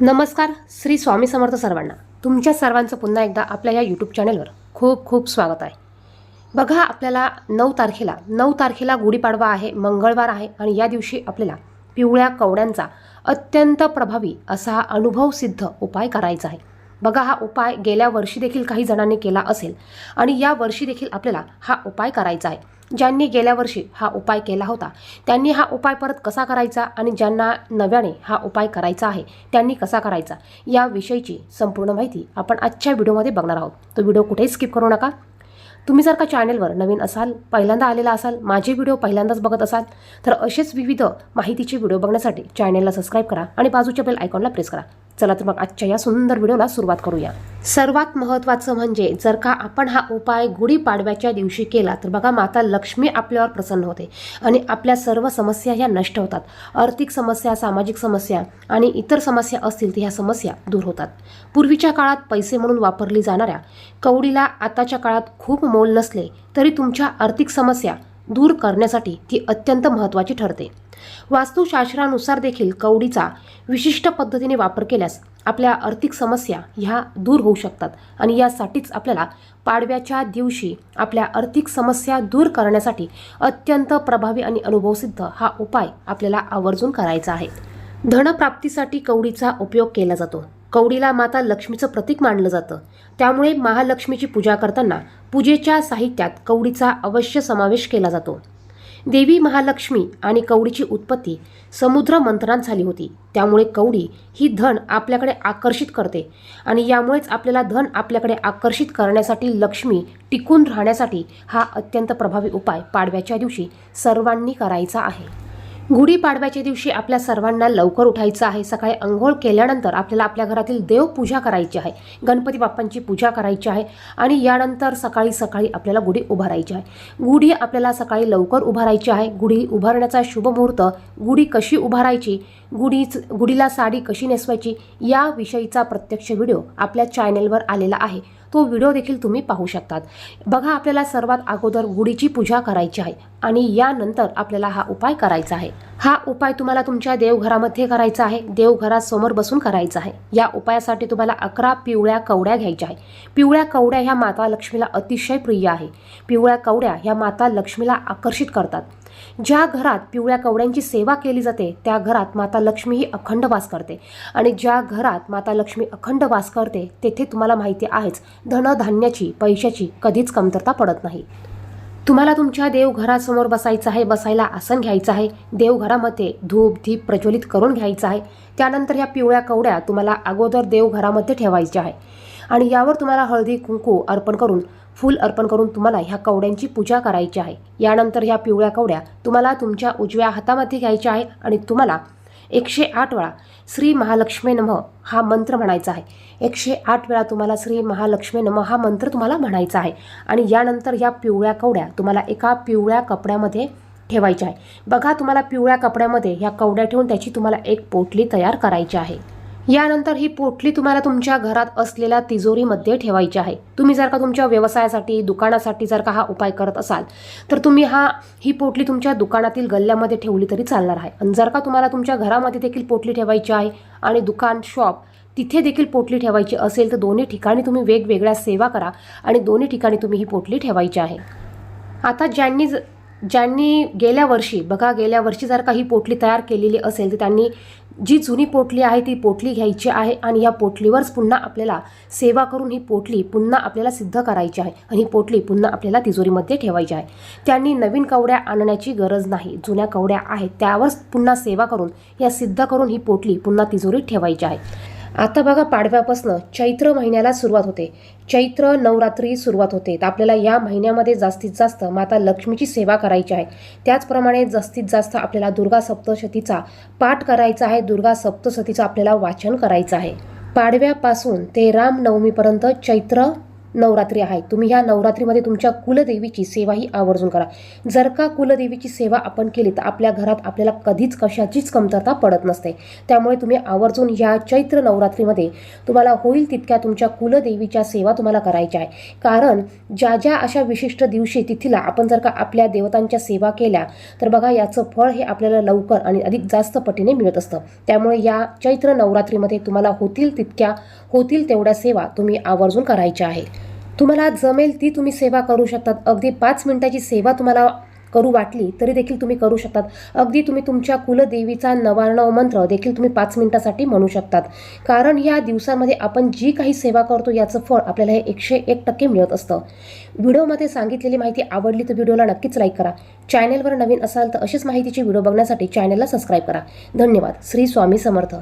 नमस्कार श्री स्वामी समर्थ सर्वांना. तुमच्या सर्वांचं पुन्हा एकदा आपल्या या यूट्यूब चॅनलवर खूप खूप स्वागत आहे. बघा आपल्याला नऊ तारखेला नऊ तारखेला गुढीपाडवा आहे मंगळवार आहे आणि या दिवशी आपल्याला पिवळ्या कवड्यांचा अत्यंत प्रभावी असा अनुभव अनुभवसिद्ध उपाय करायचा आहे. बघा हा उपाय गेल्या वर्षी देखील काही जणांनी केला असेल. आणि या वर्षी देखील आपल्याला हा उपाय करायचा आहे. ज्यांनी गेल्या वर्षी हा उपाय केला होता त्यांनी हा उपाय परत कसा करायचा आणि ज्यांना नव्याने हा उपाय करायचा आहे त्यांनी कसा करायचा याविषयीची संपूर्ण माहिती आपण आजच्या व्हिडिओमध्ये बघणार आहोत. तो व्हिडिओ कुठेही स्किप करू नका. तुम्ही जर का चॅनेलवर नवीन असाल पहिल्यांदा आलेला असाल माझे व्हिडिओ पहिल्यांदाच बघत असाल तर असेच विविध माहितीचे व्हिडिओ बघण्यासाठी चॅनेलला सबस्क्राईब करा आणि बाजूच्या बेल आयकॉनला प्रेस करा. चला तर मग आजच्या या सुंदर व्हिडिओला सुरुवात करूया. सर्वात महत्त्वाचं म्हणजे जर का आपण हा उपाय गुढीपाडव्याच्या दिवशी केला तर बघा माता लक्ष्मी आपल्यावर प्रसन्न होते आणि आपल्या सर्व समस्या ह्या नष्ट होतात. आर्थिक समस्या सामाजिक समस्या आणि इतर समस्या असतील तर ह्या समस्या दूर होतात. पूर्वीच्या काळात पैसे म्हणून वापरली जाणाऱ्या कवडीला आताच्या काळात खूप मोल नसले तरी तुमच्या आर्थिक समस्या दूर करण्यासाठी ती अत्यंत महत्त्वाची ठरते. वास्तुशास्त्रानुसार देखील कवडीचा विशिष्ट पद्धतीने वापर केल्यास आपल्या आर्थिक समस्या ह्या दूर होऊ शकतात आणि यासाठीच आपल्याला पाडव्याच्या दिवशी आपल्या आर्थिक समस्या दूर करण्यासाठी अत्यंत प्रभावी आणि अनुभवसिद्ध हा उपाय आपल्याला आवर्जून करायचा आहे. धनप्राप्तीसाठी कवडीचा उपयोग केला जातो. कवडीला माता लक्ष्मीचं प्रतीक मानलं जातं. त्यामुळे महालक्ष्मीची पूजा करताना पूजेच्या साहित्यात कवडीचा अवश्य समावेश केला जातो. देवी महालक्ष्मी आणि कवडीची उत्पत्ती समुद्र मंथनात झाली होती. त्यामुळे कवडी ही धन आपल्याकडे आकर्षित करते आणि यामुळेच आपल्याला धन आपल्याकडे आकर्षित करण्यासाठी लक्ष्मी टिकून राहण्यासाठी हा अत्यंत प्रभावी उपाय पाडव्याच्या दिवशी सर्वांनी करायचा आहे. गुढीपाडव्याच्या दिवशी आपल्या सर्वांना लवकर उठायचं आहे. सकाळी अंघोळ केल्यानंतर आपल्याला आपल्या घरातील देवपूजा करायची आहे. गणपती बाप्पांची पूजा करायची आहे आणि यानंतर सकाळी सकाळी आपल्याला गुढी उभारायची आहे. गुढी आपल्याला सकाळी लवकर उभारायची आहे. गुढी उभारण्याचा शुभ मुहूर्त गुढी कशी उभारायची गुढीच गुढीला साडी कशी नेसवायची याविषयीचा प्रत्यक्ष व्हिडिओ आपल्या चॅनेलवर आलेला आहे. तो व्हिडिओ देखील तुम्ही पाहू शकतात. बघा आपल्याला सर्वात अगोदर गुढीची पूजा करायची आहे आणि यानंतर आपल्याला हा उपाय करायचा आहे. हा उपाय तुम्हाला तुमच्या देवघरामध्ये करायचा आहे. देवघरासमोर बसून करायचा आहे. या उपायासाठी तुम्हाला अकरा पिवळ्या कवड्या घ्यायच्या आहे पिवळ्या कवड्या ह्या माता लक्ष्मीला अतिशय प्रिय आहे. पिवळ्या कवड्या ह्या माता लक्ष्मीला आकर्षित करतात. ज्या घरात पिवळ्या कवड्यांची सेवा केली जाते त्या घरात माता लक्ष्मी ही अखंड वास करते. आणि ज्या घरात माता लक्ष्मी अखंड वास करते तेथे तुम्हाला माहिती आहेच धनधान्याची पैशाची कधीच कमतरता पडत नाही. तुम्हाला तुमच्या देवघरासमोर बसायचं आहे बसायला आसन घ्यायचं आहे देवघरामध्ये धूप धीप प्रज्वलित करून घ्यायचं आहे. त्यानंतर ह्या पिवळ्या कवड्या तुम्हाला अगोदर देवघरामध्ये ठेवायच्या आहे. आणि यावर तुम्हाला हळदी कुंकू अर्पण करून फूल अर्पण करून तुम्हाला ह्या कवड्यांची पूजा करायची आहे. यानंतर ह्या पिवळ्या कवड्या तुम्हाला तुमच्या उजव्या हातामध्ये घ्यायच्या आहे आणि तुम्हाला एकशे आठ वेळा श्री महालक्ष्मी नम हा मंत्र म्हणायचा आहे. एकशे आठ वेळा तुम्हाला श्री महालक्ष्मी नम हा मंत्र तुम्हाला म्हणायचा आहे. आणि यानंतर या पिवळ्या कवड्या तुम्हाला एका पिवळ्या कपड्यामध्ये ठेवायच्या आहे. बघा तुम्हाला पिवळ्या कपड्यामध्ये ह्या कवड्या ठेवून त्याची तुम्हाला एक पोटली तयार करायची आहे. यानंतर ही पोटली तुम्हाला तुमच्या घरात असलेल्या तिजोरीमध्ये ठेवायची आहे. तुम्ही जर का तुमच्या व्यवसायासाठी दुकानासाठी जर का हा उपाय करत असाल तर तुम्ही हा ही पोटली तुमच्या दुकानातील गल्ल्यामध्ये ठेवली तरी चालणार आहे. आणि जर का तुम्हाला तुमच्या घरामध्ये देखील पोटली ठेवायची आहे आणि दुकान शॉप तिथे देखील पोटली ठेवायची असेल तर दोन्ही ठिकाणी तुम्ही वेगवेगळ्या सेवा करा आणि दोन्ही ठिकाणी तुम्ही ही पोटली ठेवायची आहे. आता ज्यांनी ज- ज्यांनी गेल्या वर्षी बघा गेल्या वर्षी जर का ही पोटली तयार केलेली असेल तर त्यांनी जी जुनी पोटली आहे ती पोटली घ्यायची आहे आणि या पोटलीवरच पुन्हा आपल्याला सेवा करून ही पोटली पुन्हा आपल्याला सिद्ध करायची आहे आणि ही पोटली पुन्हा आपल्याला तिजोरीमध्ये ठेवायची आहे. त्यांनी नवीन कवड्या आणण्याची गरज नाही. जुन्या कवड्या आहेत त्यावरच पुन्हा सेवा करून या सिद्ध करून ही पोटली पुन्हा तिजोरीत ठेवायची आहे. आता बघा पाडव्यापासनं चैत्र महिन्याला सुरुवात होते. चैत्र नवरात्री सुरुवात होते. तर आपल्याला या महिन्यामध्ये जास्तीत जास्त माता लक्ष्मीची सेवा करायची आहे. त्याचप्रमाणे जास्तीत जास्त आपल्याला दुर्गा सप्तशतीचा पाठ करायचा आहे. दुर्गा सप्तशतीचं आपल्याला वाचन करायचं आहे. पाडव्यापासून ते रामनवमीपर्यंत चैत्र नवरात्री आहे. तुम्ही ह्या नवरात्रीमध्ये तुमच्या कुलदेवीची सेवाही आवर्जून करा. जर का कुलदेवीची सेवा आपण केली तर आपल्या घरात आपल्याला कधीच कशाचीच कमतरता पडत नसते. त्यामुळे तुम्ही आवर्जून या चैत्र नवरात्रीमध्ये तुम्हाला होईल तितक्या तुमच्या कुलदेवीच्या सेवा तुम्हाला करायच्या आहे. कारण ज्या ज्या अशा विशिष्ट दिवशी तिथीला आपण जर का आपल्या देवतांच्या सेवा केल्या तर बघा याचं फळ हे आपल्याला लवकर आणि अधिक जास्त पटीने मिळत असतं. त्यामुळे या चैत्र नवरात्रीमध्ये तुम्हाला होतील तितक्या होतील तेवढ्या सेवा तुम्ही आवर्जून करायच्या आहे. तुम्हाला जमेल ती तुम्ही सेवा करू शकतात. अगदी पाच मिनिटाची सेवा तुम्हाला करू वाटली तरी देखील तुम्ही करू शकतात. अगदी तुम्ही तुमच्या कुलदेवीचा नवार्णव मंत्र देखील तुम्ही पाच मिनिटासाठी म्हणू शकतात. कारण या दिवसामध्ये आपण जी काही सेवा करतो याचं फळ आपल्याला हे एकशे एक टक्के मिळत असतं. व्हिडिओमध्ये सांगितलेली माहिती आवडली तर व्हिडिओला नक्कीच लाईक करा. चॅनेलवर नवीन असाल तर अशीच माहितीची व्हिडिओ बघण्यासाठी चॅनेलला सबस्क्राईब करा. धन्यवाद. श्री स्वामी समर्थ.